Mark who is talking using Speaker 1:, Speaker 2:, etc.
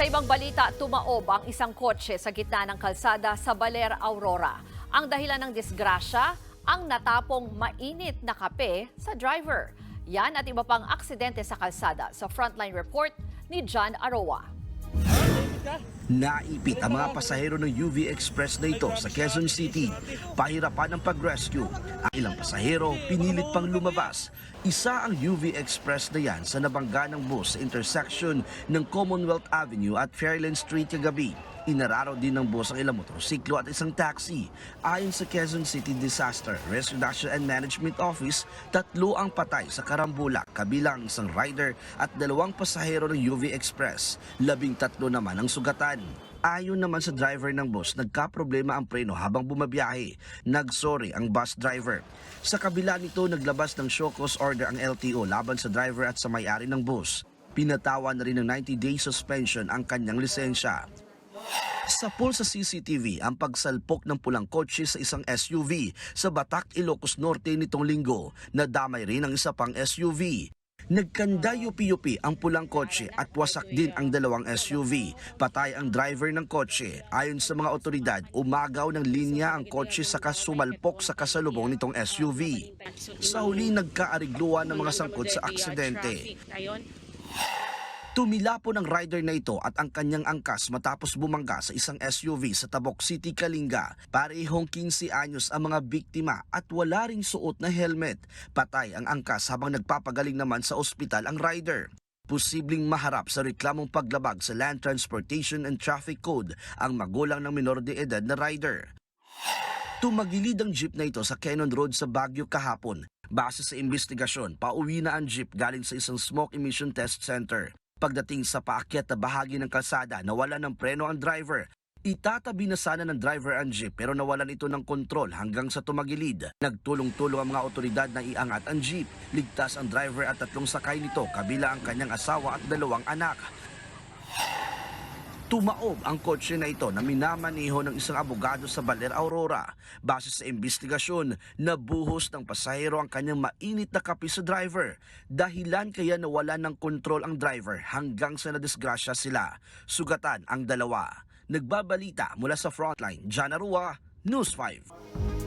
Speaker 1: Sa ibang balita, tumaob ang isang kotse sa gitna ng kalsada sa Baler, Aurora. Ang dahilan ng disgrasya, ang natapong mainit na kape sa driver. Yan at iba pang aksidente sa kalsada sa Frontline Report ni John Aroa.
Speaker 2: Naipit ang mga pasahero ng UV Express na ito sa Quezon City. Pahirapan ang pag-rescue. Ang ilang pasahero pinilit pang lumabas. Isa ang UV Express na yan sa nabangga ng bus sa intersection ng Commonwealth Avenue at Fairland Street kagabi. Inararo din ng bus ang ilang motorsiklo at isang taxi. Ayon sa Quezon City Disaster Reduction and Management Office, tatlo ang patay sa karambula kabilang isang rider at dalawang pasahero ng UV Express. Labing tatlo naman ang sugatan. Ayon naman sa driver ng bus, nagkaproblema ang preno habang bumabiyahe. Nagsorry ang bus driver. Sa kabila nito, naglabas ng show cause order ang LTO laban sa driver at sa may-ari ng bus. Pinatawa na rin ng 90-day suspension ang kanyang lisensya. Sa pool sa CCTV ang pagsalpok ng pulang kotse sa isang SUV sa Batak, Ilocos Norte nitong linggo. Nadamay rin ang isa pang SUV. Nagkanda yupi-yupi ang pulang kotse at wasak din ang dalawang SUV. Patay ang driver ng kotse. Ayon sa mga otoridad, umagaw ng linya ang kotse sa kasumalpok sa kasalubong nitong SUV. Sa huli, nagkaarigluan ng mga sangkot sa aksidente. Tumilapon ang rider na ito at ang kanyang angkas matapos bumangga sa isang SUV sa Tabok City, Kalinga. Parehong 15 anyos ang mga biktima at wala ring suot na helmet. Patay ang angkas habang nagpapagaling naman sa ospital ang rider. Posibleng maharap sa reklamong paglabag sa Land Transportation and Traffic Code ang magulang ng minor de edad na rider. Tumagilid ang jeep na ito sa Cannon Road sa Baguio kahapon. Base sa investigasyon, pauwi na ang jeep galing sa isang smoke emission test center. Pagdating sa paakyat na bahagi ng kalsada, nawala ng preno ang driver. Itatabi na sana ng driver ang jeep pero nawalan ito ng kontrol hanggang sa tumagilid. Nagtulong-tulong ang mga otoridad na iangat ang jeep. Ligtas ang driver at tatlong sakay nito kabila ang kanyang asawa at dalawang anak. Tumaob ang kotse na ito na minamaniho ng isang abogado sa Baler, Aurora. Base sa investigasyon, nabuhos ng pasahero ang kanyang mainit na kape sa driver. Dahilan kaya nawala ng kontrol ang driver hanggang sa nadisgrasya sila. Sugatan ang dalawa. Nagbabalita mula sa frontline, John Arua, News 5.